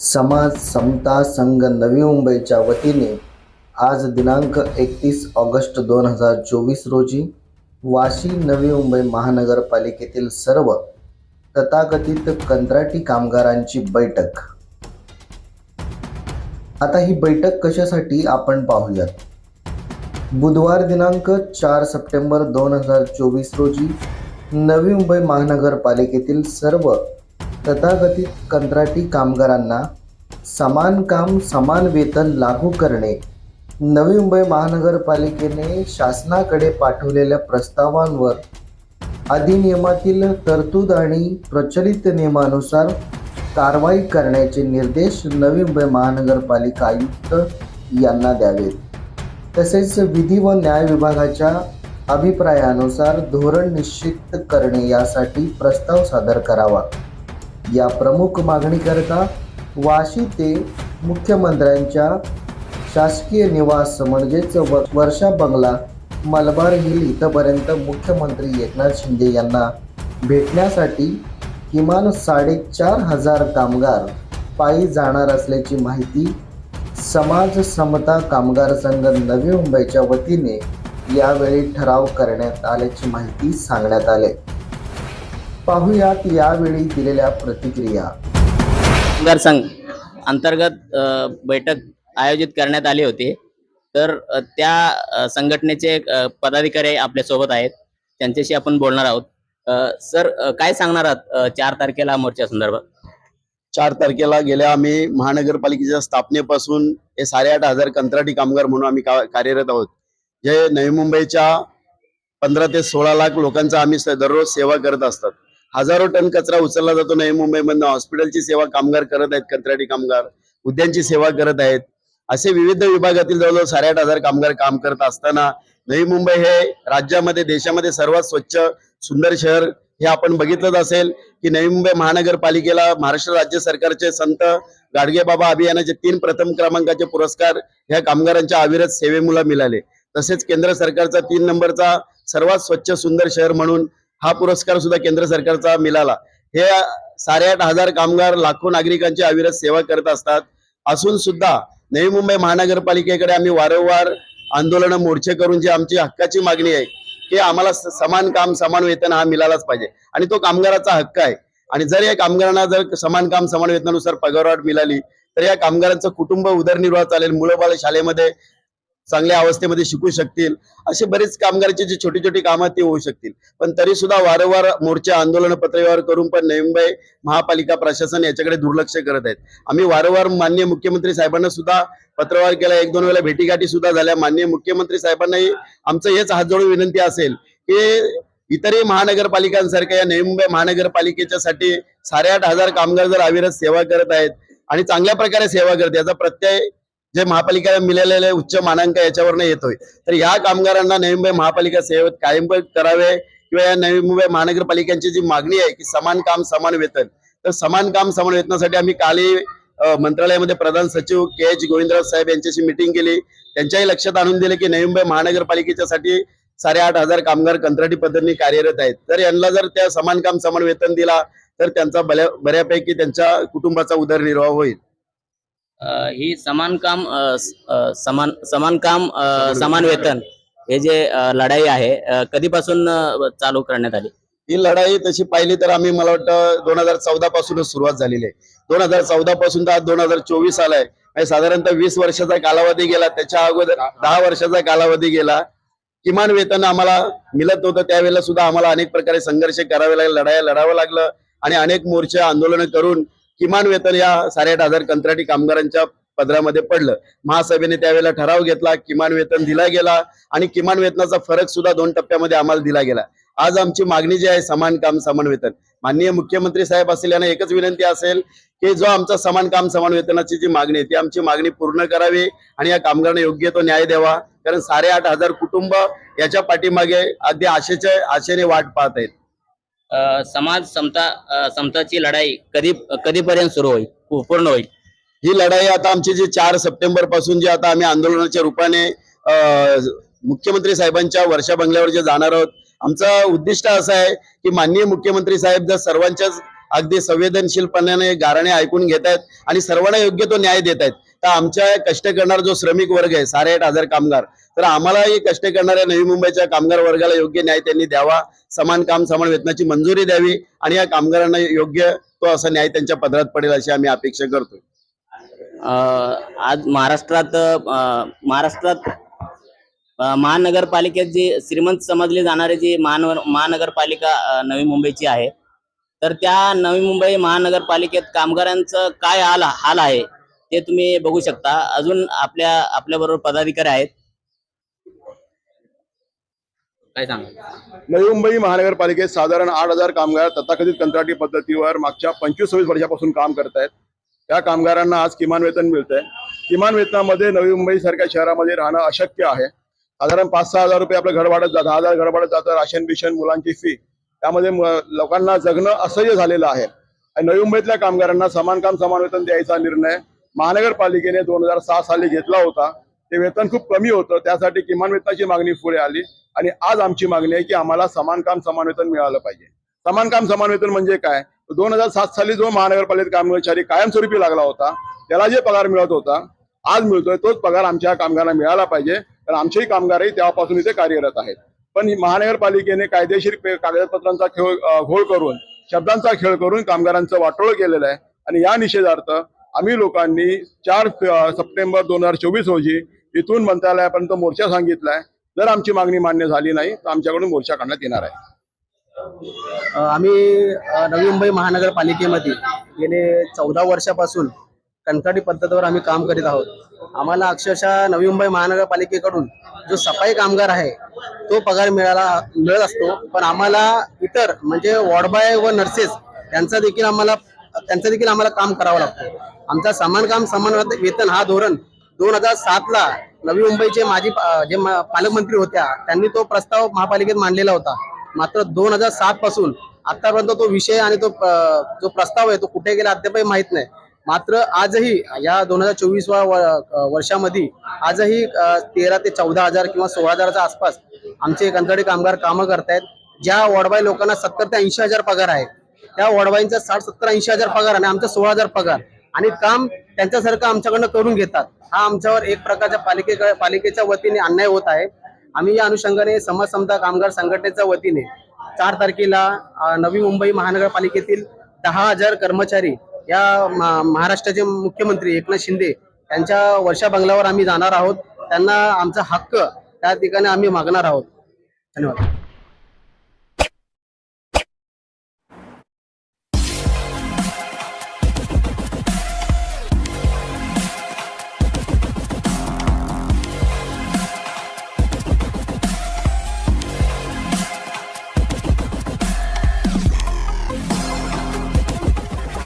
समाज समता संघ नवी मुंबईच्या वतीने आज दिनांक एकतीस ऑगस्ट दोन हजार चोवीस रोजी वाशी नवी मुंबई महानगरपालिकेतील सर्व तथाकथित कंत्राटी कामगारांची बैठक. आता ही बैठक कशासाठी आपण पाहूयात? बुधवार दिनांक चार सप्टेंबर दोन हजार चोवीस रोजी नवी मुंबई महानगरपालिकेतील सर्व तथागतित कंत्राटी कामगारांना समान काम समान वेतन लागू करणे नवी मुंबई महानगरपालिकेने शासनाकडे पाठवलेल्या प्रस्तावांवर अधिनियमातील तरतूद आणि प्रचलित नियमानुसार कारवाई करण्याचे निर्देश नवी मुंबई महानगरपालिका आयुक्त यांना द्यावेत. तसेच विधी व न्याय विभागाच्या अभिप्रायानुसार धोरण निश्चित करणे यासाठी प्रस्ताव सादर करावा. या प्रमुख मागणीकरता वाशी ते मुख्यमंत्र्यांच्या शासकीय निवास म्हणजेच व वर्षा बंगला मलबार हिल इथंपर्यंत मुख्यमंत्री एकनाथ शिंदे यांना भेटण्यासाठी किमान साडेचार हजार कामगार पायी जाणार असल्याची माहिती समाज समता कामगार संघ नवी मुंबईच्या वतीने यावेळी ठराव करण्यात आल्याची माहिती सांगण्यात आले. पाहुयात यावेळी दिलेल्या प्रतिक्रिया. कामगार संघ अंतर्गत बैठक आयोजित करण्यात आली होती. तर त्या संघटनेचे पदाधिकारी आपल्यासोबत आहेत. त्यांच्याशी आपण बोलणार आहोत. सर काय सांगणार आहात चार तारखेला मोर्चा संदर्भात चार तारखेला गेल्या आम्ही महानगरपालिकेच्या स्थापनेपासून हे साडेआठ हजार कंत्राटी कामगार म्हणून आम्ही कार्यरत आहोत. जे नवी मुंबईच्या पंधरा ते सोळा लाख लोकांचा आम्ही दररोज सेवा करत असतात. हजारो टन कचरा उचलला जातो नवी मुंबईमधनं. हॉस्पिटलची सेवा कामगार करत आहेत कंत्राटी कामगार. उद्यानची सेवा करत आहेत. असे विविध विभागातील जवळजवळ साडेआठ हजार कामगार काम करत असताना नवी मुंबई हे राज्यामध्ये देशामध्ये सर्वात स्वच्छ सुंदर शहर हे आपण बघितलंच असेल की नवी मुंबई महानगरपालिकेला महाराष्ट्र राज्य सरकारचे संत गाडगेबाबा अभियानाचे तीन प्रथम क्रमांकाचे पुरस्कार ह्या कामगारांच्या अविरत सेवेमुळे मिळाले. तसेच केंद्र सरकारचा तीन नंबरचा सर्वात स्वच्छ सुंदर शहर म्हणून हा पुरस्कार सुद्धा केंद्र सरकारचा मिळाला. हे साडेआठ हजार कामगार लाखो नागरिकांची अविरत सेवा करत असतात. असून सुद्धा नवी मुंबई महानगरपालिकेकडे आम्ही वारंवार आंदोलन मोर्चे करून जी आमची हक्काची मागणी आहे की आम्हाला समान काम समान वेतन हा मिळालाच पाहिजे. आणि तो कामगाराचा हक्क आहे. आणि जर या कामगारांना जर समान काम समान वेतनानुसार पगारवाढ मिळाली तर या कामगारांचं कुटुंब उदरनिर्वाह चालेल. मुलं बाळ शाळेमध्ये चांगल्या अवस्थेमध्ये शिकू शकतील. असे बरेच कामगारांची जी छोटी छोटी कामं ती होऊ शकतील. पण तरी सुद्धा वारंवार मोर्चा आंदोलन पत्रव्यवहार करून पण नेमबाई मुंबई महापालिका प्रशासन याच्याकडे दुर्लक्ष करत आहेत. आम्ही वारंवार माननीय मुख्यमंत्री साहेबांना सुद्धा पत्रव्यवहार केला. एक दोन वेळा भेटीगाठी सुद्धा झाल्या. माननीय मुख्यमंत्री साहेबांनाही आमचं हेच हात जोडून विनंती असेल की इतरही महानगरपालिकांसारख्या या नवी मुंबई महानगरपालिकेच्या साठी साडेआठ हजार कामगार जर अविरत सेवा करत आहेत आणि चांगल्या प्रकारे सेवा करत याचा प्रत्यय जे महापालिकेला मिळालेले उच्च मानांक याच्यावरनं येतोय. तर या कामगारांना नवी मुंबई महापालिका सेवेत कायम करावे किंवा या नवी मुंबई महानगरपालिकांची जी मागणी आहे की समान काम समान वेतन तर समान काम समान वेतनासाठी आम्ही कालही मंत्रालयामध्ये प्रधान सचिव के एच गोविंदराव साहेब यांच्याशी मिटिंग केली. त्यांच्याही लक्षात आणून दिले की नवी मुंबई महानगरपालिकेच्या साठी साडेआठ हजार कामगार कंत्राटी पद्धतीने कार्यरत आहेत. तर यांना जर त्या समान काम समान वेतन दिला तर त्यांचा बऱ्या- बऱ्यापैकी त्यांच्या कुटुंबाचा उदरनिर्वाह होईल. ही समान काम समान समान काम समान वेतन हे जे लढाई आहे कधीपासून चालू करण्यात आली? ही लढाई तशी पाहिली तर आम्ही मला वाटतं दोन हजार चौदा पासूनच सुरुवात झालेली आहे. दोन हजार चौदा पासून तर आज दोन हजार चोवीस आलाय. म्हणजे साधारणतः वीस वर्षाचा कालावधी गेला त्याच्या अगोदर दहा वर्षाचा कालावधी गेला. किमान वेतन आम्हाला मिळत नव्हतं त्यावेळेला सुद्धा आम्हाला अनेक प्रकारे संघर्ष करावे लागले लढाया लढावं लागलं. आणि अनेक मोर्चे आंदोलन करून किमान वेतन या साडेआठ हजार कंत्राटी कामगारांच्या पदरामध्ये पडलं. महासभेने त्यावेळेला ठराव घेतला किमान वेतन दिला गेला आणि किमान वेतनाचा फरक सुद्धा दोन टप्प्यामध्ये आम्हाला दिला गेला. आज आमची मागणी जी आहे समान काम समान वेतन. माननीय मुख्यमंत्री साहेब असेल यांना एकच विनंती असेल की जो आमचा समान काम समान वेतनाची जी मागणी आहे ती आमची मागणी पूर्ण करावी आणि या कामगारांना योग्य तो न्याय द्यावा. कारण साडेआठ हजार कुटुंब याच्या पाठीमागे अगदी आशेच्या आशेने वाट पाहत आहेत. समाज समता समताची लढाई कधी कधीपर्यंत सुरू होईल? पूर्ण होईल? ही लढाई आता आमची जी चार सप्टेंबरपासून जी आता आम्ही आंदोलनाच्या रूपाने मुख्यमंत्री साहेबांच्या वर्षा बंगल्यावर जे जाणार आहोत आमचा उद्दिष्ट असा आहे की माननीय मुख्यमंत्री साहेब जर सर्वांच्याच अगदी संवेदनशीलपणाने गाराणे ऐकून घेत आहेत आणि सर्वांना योग्य तो न्याय देत आहेत तर आमच्या कष्ट करणारा जो श्रमिक वर्ग आहे साडेआठ हजार कामगार तर आम्हालाही कष्ट करणाऱ्या नवी मुंबईच्या कामगार वर्गाला योग्य न्याय त्यांनी द्यावा समान काम समान वेतनाची मंजुरी द्यावी आणि या कामगारांना योग्य तो असा न्याय त्यांच्या पदरात पडेल अशी आम्ही अपेक्षा करतो आज महाराष्ट्रात महाराष्ट्रात महानगरपालिकेत जी श्रीमंत समजले जाणारी जी महानगर महानगरपालिका नवी मुंबईची आहे तर त्या नवी मुंबई महानगरपालिकेत कामगारांचं काय हाल हाल आहे ते तुम्ही बघू शकता. अजून आपल्या आपल्या बरोबर पदाधिकारी आहेत. काय सांगा नवी मुंबई महानगरपालिकेत साधारण आठ हजार कामगार तथाकथित कंत्राटी पद्धतीवर मागच्या पंचवीस सव्वीस वर्षापासून काम करत आहेत. त्या कामगारांना आज किमान वेतन मिळत आहे किमान वेतनामध्ये नवी मुंबई सारख्या शहरामध्ये राहणं अशक्य आहे. साधारण पाच सहा हजार रुपये आपलं घर वाढत जातं. दहा हजार घर वाढत जातं राशन बिशन मुलांची फी त्यामध्ये लोकांना जगणं असह्य झालेलं आहे. आणि नवी मुंबईतल्या कामगारांना समान काम समान वेतन द्यायचा निर्णय महानगरपालिकेने दोन हजार सहा साली घेतला होता. ते वेतन खूप कमी होतं त्यासाठी किमान वेतनाची मागणी पुढे आली. आणि आज आमची मागणी आहे की आम्हाला समान काम समान वेतन मिळालं पाहिजे. समान काम समान वेतन म्हणजे काय? दोन हजार सात साली जो महानगरपालिकेत कर्मचारी कायमस्वरूपी लागला होता त्याला जे पगार मिळत होता आज मिळतोय तोच पगार आमच्या कामगारांना मिळाला पाहिजे. कारण आमचेही कामगारही तेव्हापासून इथे कार्यरत आहेत. पण महानगरपालिकेने कायदेशीर कागदपत्रांचा खेळ घोळ करून शब्दांचा खेळ करून कामगारांचं वाटोळ केलेलं आहे. आणि या निषेधार्थ आम्ही लोकांनी चार सप्टेंबर दोन हजार चोवीस रोजी इथून मंत्रालयापर्यंत मोर्चा सांगितलाय. जर आमची मागणी मान्य झाली नाही तर आमच्याकडून मोर्चा काढण्यात येणार आहे. आम्ही नवी मुंबई महानगरपालिकेमध्ये गेले चौदा वर्षापासून कंत्राटी पद्धतीवर आम्ही काम करीत आहोत. आम्हाला अक्षरशः नवी मुंबई महानगरपालिकेकडून जो सफाई कामगार आहे तो पगार मिळाला मिळत असतो. पण आम्हाला इतर म्हणजे वॉर्डबॉय व नर्सेस यांचा देखील आम्हाला त्यांचं देखील आम्हाला काम करावं लागतं. आमचा समान काम समान वेतन हा धोरण दोन हजार सातला नवी मुंबईचे माजी जे पालकमंत्री होत्या त्यांनी तो प्रस्ताव महापालिकेत मांडलेला होता. मात्र दोन हजार सात पासून आतापर्यंत तो विषय आणि तो जो प्रस्ताव आहे तो कुठे गेला अद्यापही माहीत नाही. मात्र आजही या दोन हजार चोवीसव्या वर्षामध्ये आजही तेरा ते चौदा हजार किंवा सोळा हजाराच्या आसपास आमचे कंत्राटी कामगार कामं करतायत ज्या वॉर्डबाय लोकांना सत्तर ते ऐंशी हजार पगार आहे. त्या वॉर्डबाईंचा साठ सत्तर ऐंशी हजार पगार आणि आमचा सोळा हजार पगार. आणि काम त्यांच्यासारखं आमच्याकडनं करून घेतात. हा आमच्यावर एक प्रकारच्या पालिके पालिकेच्या वतीने अन्याय होत आहे. आम्ही या अनुषंगाने समाज समता कामगार संघटनेच्या वतीने चार तारखेला नवी मुंबई महानगरपालिकेतील दहा हजार कर्मचारी या महाराष्ट्राचे मुख्यमंत्री एकनाथ शिंदे यांच्या वर्षा बंगल्यावर आम्ही जाणार आहोत. त्यांना आमचा हक्क त्या ठिकाणी आम्ही मागणार आहोत. धन्यवाद.